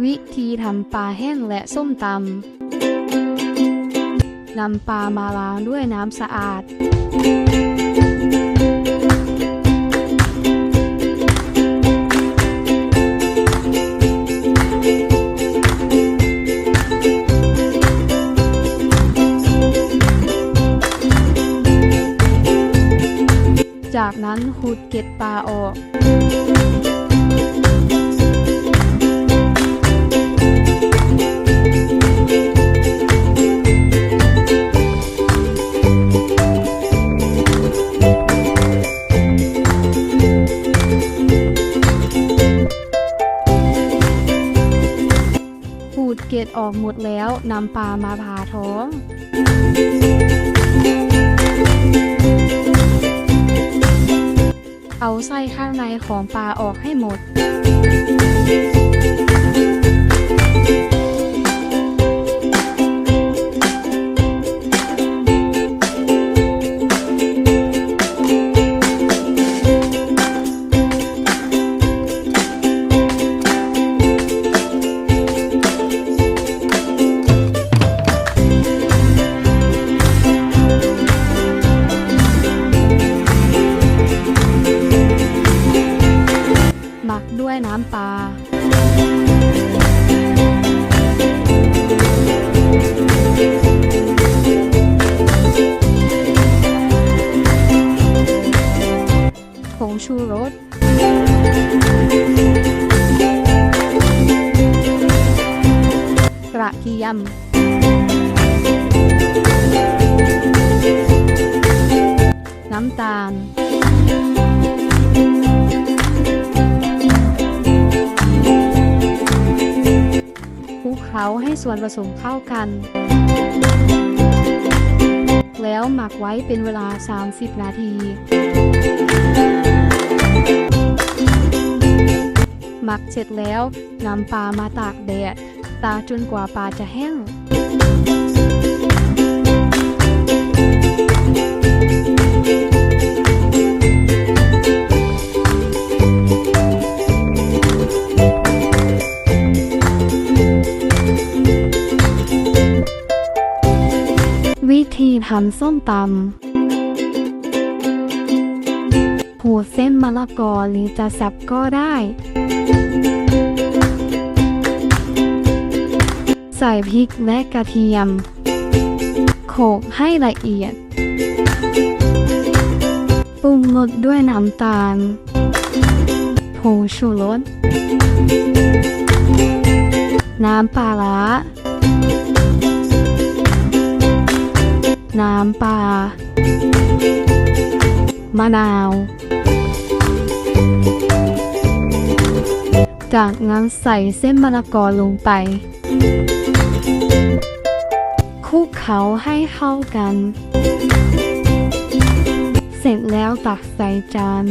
วิธีทำปลาแห้งและส้มตำนำปลามาล้างด้วยน้ำสะอาด จากนั้นขูดเกล็ดปลาออก ดเกล็ดออกหมดแล้วนำปลามาผ่าท้องเอาไส้ข้างในของปลาออกให้หมด หมักด้วยน้ำปลาผงชูรสกระเทียมน้ำตาล เคล้าให้ส่วนผสมเข้ากัน แล้วหมักไว้เป็นเวลา 30 นาที หมักเสร็จแล้วนำปลามาตากแดด ตากจนกว่าปลาจะแห้ง วิธีทำส้มตำหัวเส้นมะละกอหรือจะสับก็ได้ ใส่พริกและกระเทียม โขลกให้ละเอียด ปรุงรสด้วยน้ำตาลผงชูรสน้ำปลาร้า น้ำปลามะนาว จากนั้นใส่เส้นมะละกอลงไปคลุกเขาให้เข้ากัน เสร็จแล้วตักใส่จาน